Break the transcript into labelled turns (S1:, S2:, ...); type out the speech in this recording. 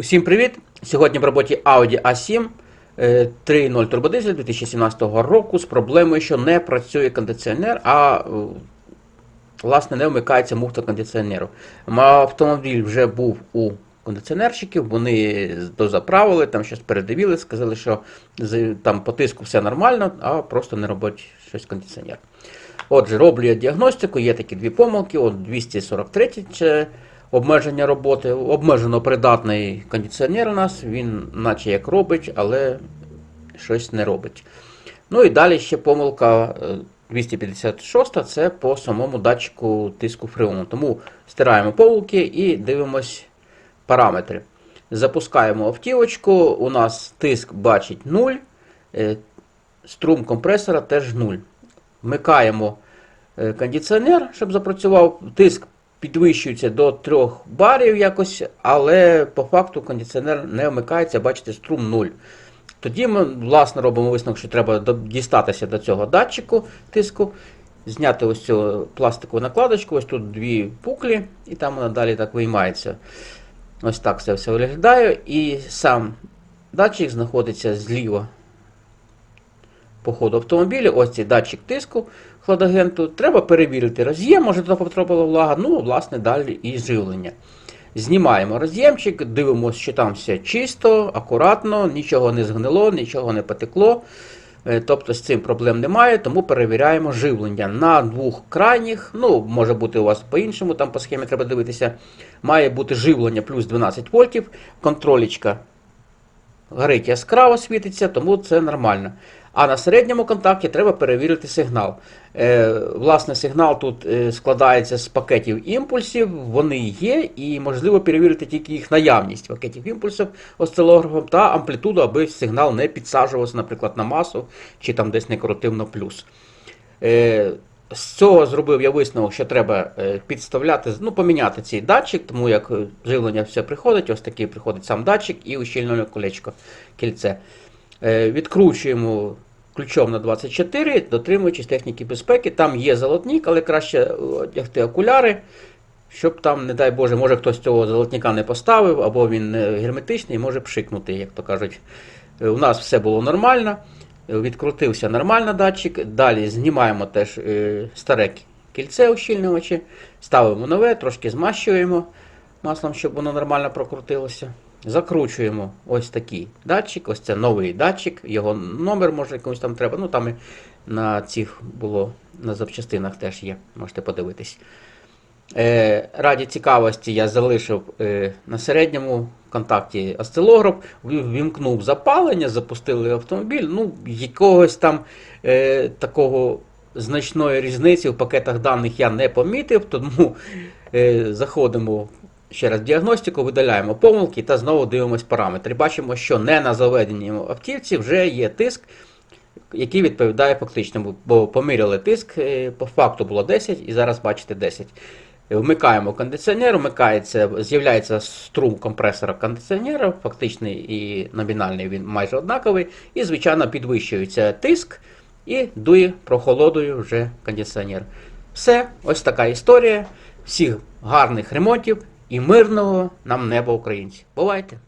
S1: Усім привіт! Сьогодні в роботі Audi A7 е, 3.0 турбодизель 2017 року з проблемою, що не працює кондиціонер, а е, власне не вмикається муфта кондиціонеру. Автомобіль вже був у кондиціонерщиків, вони дозаправили, там щось передивили, сказали, що там по тиску все нормально, а просто не робить щось кондиціонер. Отже, роблю я діагностику, є такі дві помилки. От 243 це обмеження роботи. Обмежено придатний кондиціонер у нас, він наче як робить, але щось не робить. Ну і далі ще помилка е, 256 це по самому датчику тиску фреону. Тому стираємо помилки і дивимось параметри. Запускаємо автівочку, у нас тиск бачить 0, е, струм компресора теж 0. Вмикаємо е, кондиціонер, щоб запрацював. Тиск підвищується до 3 барів якось, але по факту кондиціонер не вмикається, бачите, струм 0. Тоді ми, власне, робимо висновок, що треба дістатися до цього датчику тиску, зняти ось цю пластикову накладочку, ось тут дві пуклі, і там вона далі так виймається. Ось так це все виглядає. І сам датчик знаходиться зліва по ходу автомобіля. Ось цей датчик тиску хладагенту. Треба перевірити роз'єм, може туди потрапила влага. Ну, власне, далі і живлення. Знімаємо роз'ємчик, дивимося, що там все чисто, акуратно, нічого не згнило, нічого не потекло. Е, Тобто з цим проблем немає, тому перевіряємо живлення на двох крайніх. Ну, може бути у вас по-іншому, там по схемі треба дивитися. Має бути живлення плюс 12 вольтів, контролічка горить яскраво світиться, тому це нормально. А на середньому контакті треба перевірити сигнал. Е, власне, сигнал тут е, складається з пакетів імпульсів, вони є, і можливо перевірити тільки їх наявність пакетів імпульсів осцилографом та амплітуду, аби сигнал не підсаджувався, наприклад, на масу чи там десь не крутив на плюс. Е, з цього зробив я висновок, що треба е, підставляти, ну, поміняти цей датчик, тому як е, живлення все приходить, ось такий приходить сам датчик і ущільнене колечко, кільце. Відкручуємо ключом на 24, дотримуючись техніки безпеки. Там є золотник, але краще е, одягти окуляри, щоб там, не дай Боже, може хтось цього золотника не поставив, або він не герметичний, може пшикнути, як то кажуть. Е, У нас все було нормально. Е, Відкрутився нормально датчик. Далі знімаємо теж е, старе кільце ущільнювачі, ставимо нове, трошки змащуємо маслом, щоб воно нормально прокрутилося. Закручуємо ось такий датчик, ось це новий датчик, його номер може комусь там треба. Ну там і на цих було на запчастинах теж є, можете подивитись. Е, раді цікавості я залишив е, на середньому контакті осцилограф, ві- вімкнув запалення, запустили автомобіль. Ну, якогось там е, такого значної різниці в пакетах даних я не помітив, тому е, заходимо ще раз діагностику, видаляємо помилки та знову дивимось параметри. Бачимо, що не на заведеній автівці вже є тиск, який відповідає фактичному, бо поміряли тиск, е, по факту було 10 і зараз бачите 10. Вмикаємо кондиціонер, вмикається, з'являється струм компресора кондиціонера, фактичний і номінальний він майже однаковий. І, звичайно, підвищується тиск і дує прохолодою вже кондиціонер. Все, ось така історія. Всіх гарних ремонтів і мирного нам неба українці. Бувайте!